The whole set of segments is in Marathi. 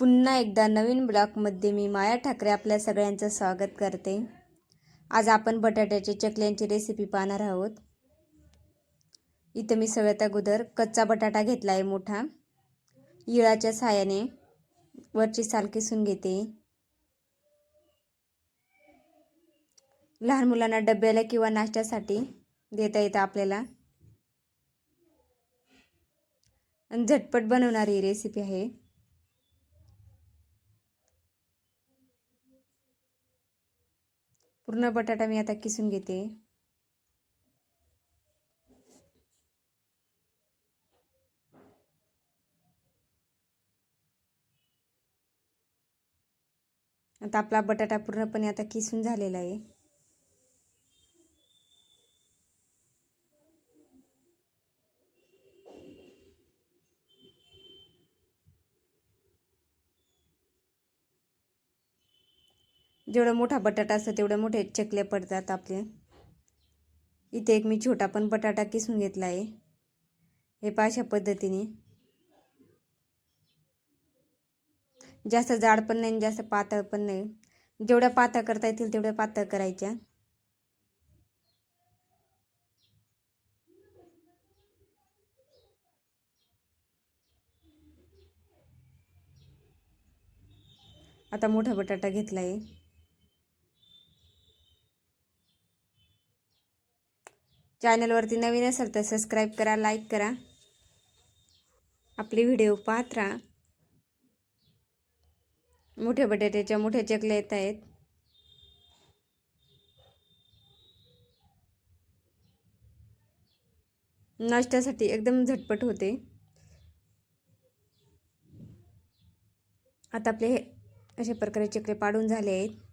पुन्हा एकदा नवीन ब्लॉकमध्ये मी माया ठाकरे आपल्या सगळ्यांचं स्वागत करते. आज आपण बटाट्याच्या चकल्यांची रेसिपी पाहणार आहोत. इथं मी सगळ्यात अगोदर कच्चा बटाटा घेतला आहे मोठा. इळाच्या साहाय्याने वरची साल किसून घेते. लहान मुलांना डब्याला किंवा नाश्त्यासाठी देता येतं आपल्याला. आणि झटपट बनवणारी रेसिपी आहे. पूर्ण बटाटा मी आता किसून घेते. आता आपला बटाटा पूर्णपणे आता किसून झालेला आहे. जेवढा मोठा बटाटा असतो तेवढे मोठे चकले पडतात आपले. इथे एक मी छोटा पण बटाटा किसून घेतला आहे. हे पाशा पद्धतीने. जास्त जाड पण नाही जास्त पातळ पण नाही. जेवढ्या पातळ करता येतील तेवढ्या पातळ करायच्या. आता मोठा बटाटा घेतला आहे. चॅनलवरती नवीन असेल तर सबस्क्राईब करा लाईक करा. आपले व्हिडिओ पाहत राहा. मोठ्या बटाट्याच्या मोठ्या चकल्या येत आहेत. नाश्त्यासाठी एकदम झटपट होते. आता आपले हे अशा प्रकारे चकले पाडून झाले आहेत.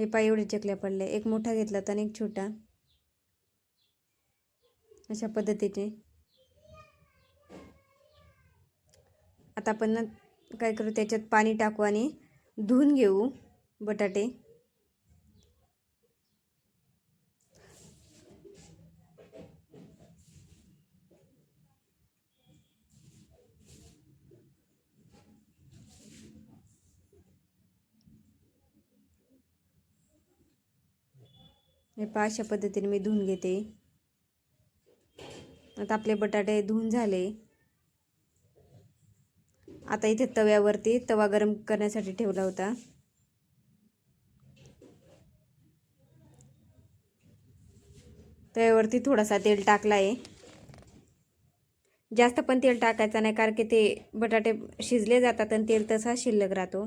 हे पाय एवढे चकल्या पडले. एक मोठा घेतला तर एक छोटा. अशा पद्धतीचे. आता आपण काय करू त्याच्यात पाणी टाकू आणि धुवून घेऊ बटाटे. हे पहा अशा पद्धतीने मी धुवून घेते. आता आपले बटाटे धुवून झाले. आता इथे तव्यावरती तवा गरम करण्यासाठी ठेवला होता. तव्यावरती थोडासा तेल टाकला आहे जास्त पण तेल टाकायचं नाही कारण की ते बटाटे शिजले जातात आणि तेल तसा शिल्लक राहतो.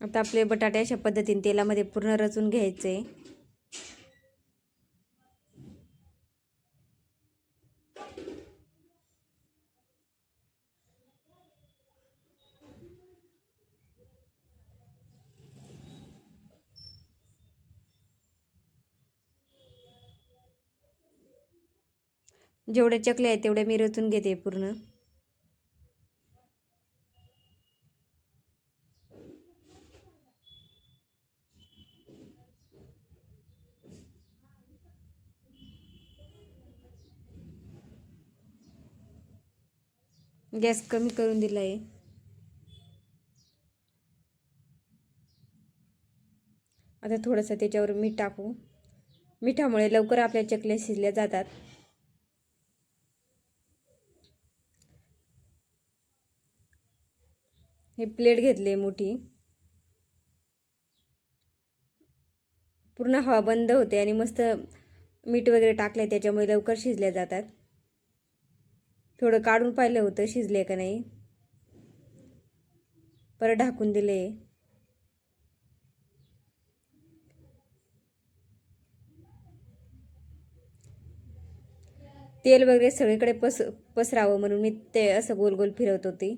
आता आपले बटाटे अशा पद्धतीने तेलामध्ये पूर्ण रचून घ्यायचे. जेवढे चकले आहेत तेवढे मी रचून घेते पूर्ण. गॅस कमी करून दिला आहे आता थोडंसं त्याच्यावर मीठ टाकू. मिठामुळे लवकर आपल्या चकल्या शिजल्या जातात. हे प्लेट घेतले मोठी. पूर्ण हवा बंद होते आणि मस्त मीठ वगैरे टाकले त्याच्यामुळे लवकर शिजल्या जातात. थोडं काढून पाहिलं होतं शिजले का नाही. परत ढाकून दिले. तेल वगैरे सगळीकडे पस पसरावं म्हणून मी ते असं गोल गोल फिरवत होती.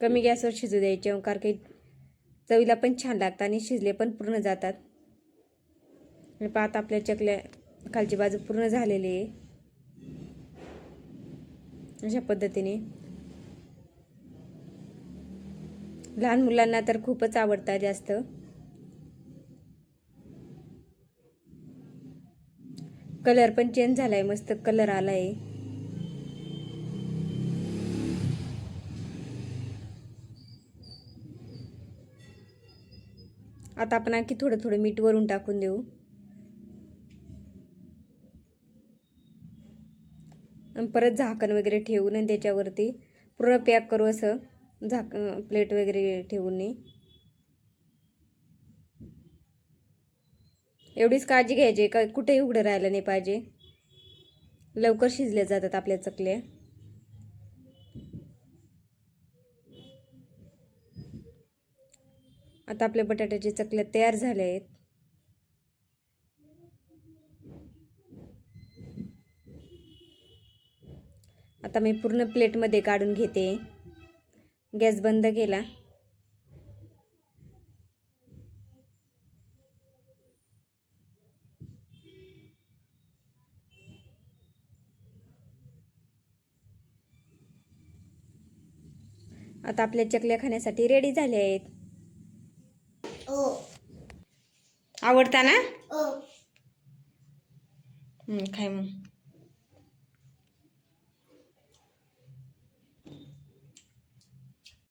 कमी गॅसवर शिजू द्यायचे कारण काही चवीला पण छान लागतात आणि शिजले पण पूर्ण जातात. आणि पात आपल्या चकल्या खालची बाजू पूर्ण झालेली आहे. अशा पद्धतीने. लहान मुलांना तर खूपच आवडतात जास्त. कलर पण चेंज झाला आहे मस्त कलर आला आहे आता आपण आणखी थोडं थोडं मीठ वरून टाकून देऊ. आणि परत झाकण वगैरे ठेवून आणि त्याच्यावरती पूर्ण पॅक करू असं झाक प्लेट वगैरे ठेवून नये. एवढीच काळजी घ्यायची का? कुठेही उघडं राहिलं नाही पाहिजे. लवकर शिजल्या जातात आपल्या चकल्या. आता आपल्या बटाट्याचे चकल्या तयार झाल्या आहेत आता मी पूर्ण प्लेटमध्ये काढून घेते. गॅस बंद केला. आता आपल्या चकल्या खाण्यासाठी रेडी झाल्या आहेत आवडता ना? हं, खाय मग.